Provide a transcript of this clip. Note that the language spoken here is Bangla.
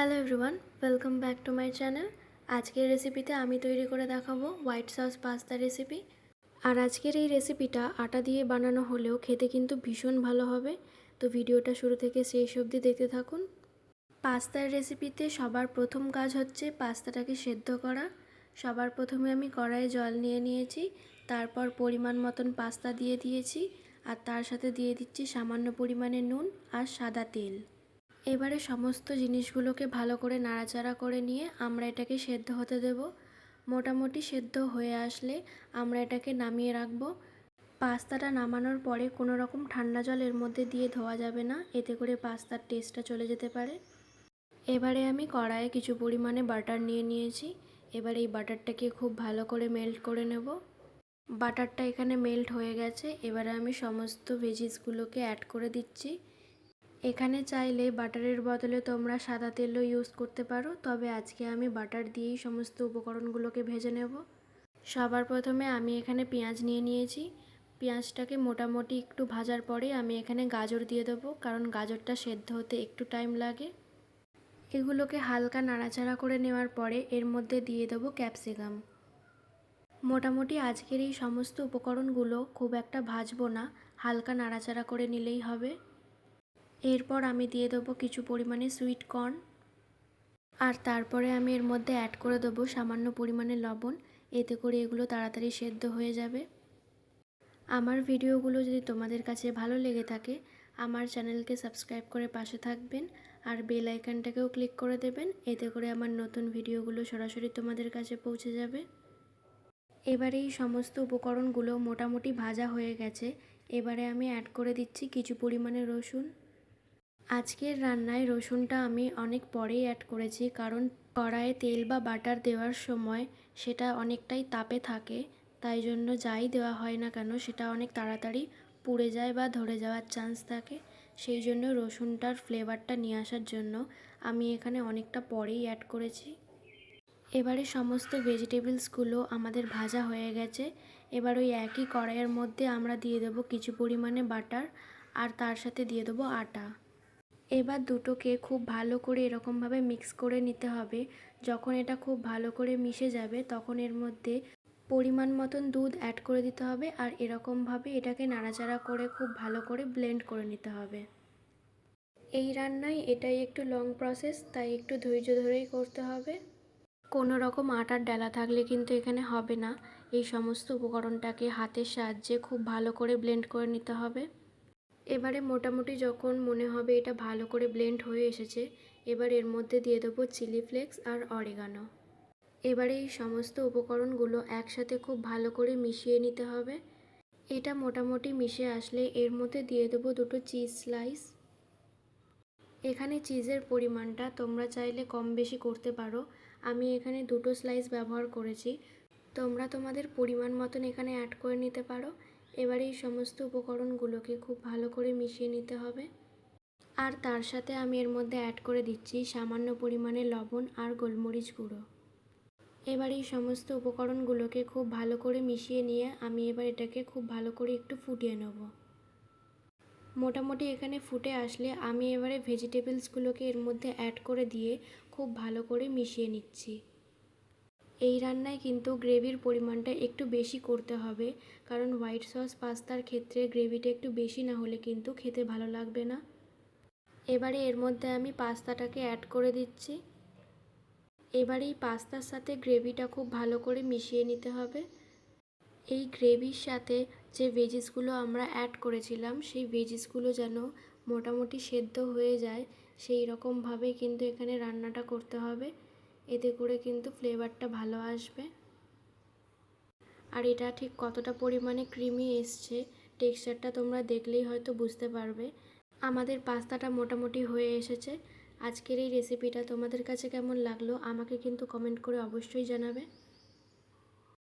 Hello everyone welcome back to my channel আজকের রেসিপিতে আমি তৈরি করে দেখাবো হোয়াইট সস পাস্তা রেসিপি আর আজকের এই রেসিপিটা আটা দিয়ে বানানো হলেও খেতে কিন্তু ভীষণ ভালো হবে। তো ভিডিওটা শুরু থেকে শেষ অবধি দেখতে থাকুন। পাস্তার রেসিপিতে সবার প্রথম কাজ হচ্ছে পাস্তাটাকে সেদ্ধ করা। সবার প্রথমে আমি কড়াইয়ে জল নিয়ে নিয়েছি, তারপর পরিমাণ মতন পাস্তা দিয়ে দিয়েছি, আর তার সাথে দিয়ে দিচ্ছি সামান্য পরিমাণে নুন আর সাদা তেল। এবারে সমস্ত জিনিসগুলোকে ভালো করে নাড়াচাড়া করে নিয়ে আমরা এটাকে সেদ্ধ হতে দেব। মোটামুটি সেদ্ধ হয়ে আসলে আমরা এটাকে নামিয়ে রাখব। পাস্তাটা নামানোর পরে কোনো রকম ঠান্ডা জল এর মধ্যে দিয়ে ধোয়া যাবে না, এতে করে পাস্তার টেস্টটা চলে যেতে পারে। এবারে আমি কড়াইয়ে কিছু পরিমাণে বাটার নিয়ে নিয়েছি। এবার এই বাটারটাকে খুব ভালো করে মেল্ট করে নেব। বাটারটা এখানে মেল্ট হয়ে গেছে। এবারে আমি সমস্ত ভেজিসগুলোকে অ্যাড করে দিচ্ছি। এখানে চাইলে বাটারের বদলে তোমরা সাদা তেলও ইউজ করতে পারো, তবে আজকে আমি বাটার দিয়েই সমস্ত উপকরণগুলোকে ভেজে নেব। সবার প্রথমে আমি এখানে পেঁয়াজ নিয়ে নিয়েছি। পেঁয়াজটাকে মোটামুটি একটু ভাজার পরে আমি এখানে গাজর দিয়ে দেবো, কারণ গাজরটা সেদ্ধ হতে একটু টাইম লাগে। এগুলোকে হালকা নাড়াচাড়া করে নেওয়ার পরে এর মধ্যে দিয়ে দেবো ক্যাপসিকাম মোটামুটি আজকের এই সমস্ত উপকরণগুলো খুব একটা ভাজবো না, হালকা নাড়াচাড়া করে নিলেই হবে। এরপর আমি দিয়ে দেবো কিছু পরিমাণে সুইট কর্ন আর তারপরে আমি এর মধ্যে অ্যাড করে দেবো সামান্য পরিমাণে লবণ। এতে করে এগুলো তাড়াতাড়ি সেদ্ধ হয়ে যাবে। আমার ভিডিওগুলো যদি তোমাদের কাছে ভালো লেগে থাকে, আমার চ্যানেলকে সাবস্ক্রাইব করে পাশে থাকবেন আর বেল আইকনটাকেও ক্লিক করে দেবেন। এতে করে আমার নতুন ভিডিওগুলো সরাসরি তোমাদের কাছে পৌঁছে যাবে। এবারে এই সমস্ত উপকরণগুলো মোটামুটি ভাজা হয়ে গেছে। এবারে আমি অ্যাড করে দিচ্ছি কিছু পরিমাণে রসুন। আজকের রান্নায় রসুনটা আমি অনেক পরেই অ্যাড করেছি, কারণ কড়াইয়ে তেল বা বাটার দেওয়ার সময় সেটা অনেকটাই তাপে থাকে, তাই জন্য যাই দেওয়া হয় না কেন সেটা অনেক তাড়াতাড়ি পুড়ে যায় বা ধরে যাওয়ার চান্স থাকে। সেই জন্য রসুনটার ফ্লেভারটা নিয়ে আসার জন্য আমি এখানে অনেকটা পরেই অ্যাড করেছি। এবারে সমস্ত ভেজিটেবলসগুলো আমাদের ভাজা হয়ে গেছে, এবার ওই একই কড়াইয়ের মধ্যে আমরা দিয়ে দেবো কিছু পরিমাণে বাটার আর তার সাথে দিয়ে দেবো আটা। এবার দুটোকে খুব ভালো করে এরকমভাবে মিক্স করে নিতে হবে। যখন এটা খুব ভালো করে মিশে যাবে, তখন এর মধ্যে পরিমাণ মতন দুধ অ্যাড করে দিতে হবে আর এরকমভাবে এটাকে নাড়াচাড়া করে খুব ভালো করে ব্লেন্ড করে নিতে হবে। এই রান্নায় এটাই একটু লং প্রসেস তাই একটু ধৈর্য ধরেই করতে হবে। কোনো রকম আটার ডালা থাকলে কিন্তু এখানে হবে না। এই সমস্ত উপকরণটাকে হাতের সাহায্যে খুব ভালো করে ব্লেন্ড করে নিতে হবে। এবারে মোটামুটি যখন মনে হবে এটা ভালো করে ব্লেন্ড হয়ে এসেছে, এবার এর মধ্যে দিয়ে দেবো চিলি ফ্লেক্স আর অরিগানো এবারে এই সমস্ত উপকরণগুলো একসাথে খুব ভালো করে মিশিয়ে নিতে হবে। এটা মোটামুটি মিশে আসলে এর মধ্যে দিয়ে দেবো দুটো চিজ স্লাইস এখানে চিজের পরিমাণটা তোমরা চাইলে কম বেশি করতে পারো। আমি এখানে দুটো স্লাইস ব্যবহার করেছি। তোমরা তোমাদের পরিমাণ মতন এখানে অ্যাড করে নিতে পারো। এবার এই সমস্ত উপকরণগুলোকে খুব ভালো করে মিশিয়ে নিতে হবে। আর তার সাথে আমি এর মধ্যে অ্যাড করে দিচ্ছি সামান্য পরিমাণে লবণ আর গোলমরিচ গুঁড়ো। এবার এই সমস্ত উপকরণগুলোকে খুব ভালো করে মিশিয়ে নিয়ে আমি এবার এটাকে খুব ভালো করে একটু ফুটিয়ে নেব। মোটামুটি এখানে ফুটে আসলে আমি এবারে ভেজিটেবলসগুলোকে এর মধ্যে অ্যাড করে দিয়ে খুব ভালো করে মিশিয়ে নিচ্ছি। এই রান্নায় কিন্তু গ্রেভির পরিমাণটা একটু বেশি করতে হবে। কারণ হোয়াইট সস পাস্তার ক্ষেত্রে গ্রেভিটা একটু বেশি না হলে কিন্তু খেতে ভালো লাগবে না। এবারে এর মধ্যে আমি পাস্তাটাকে অ্যাড করে দিচ্ছি। এবার এই পাস্তার সাথে গ্রেভিটা খুব ভালো করে মিশিয়ে নিতে হবে। এই গ্রেভির সাথে যে ভেজিসগুলো আমরা অ্যাড করেছিলাম, সেই ভেজিসগুলো যেন মোটামুটি সেদ্ধ হয়ে যায়, সেই রকমভাবে কিন্তু এখানে রান্নাটা করতে হবে। এতে করে কিন্তু ফ্লেভারটা ভালো আসবে। আর এটা ঠিক কতটা পরিমাণে ক্রিমি এসছে টেক্সচারটা তোমরা দেখলেই হয়তো বুঝতে পারবে। আমাদের পাস্তাটা মোটামুটি হয়ে এসেছে। আজকের এই রেসিপিটা তোমাদের কাছে কেমন লাগল, আমাকে কিন্তু কমেন্ট করে অবশ্যই জানাবে।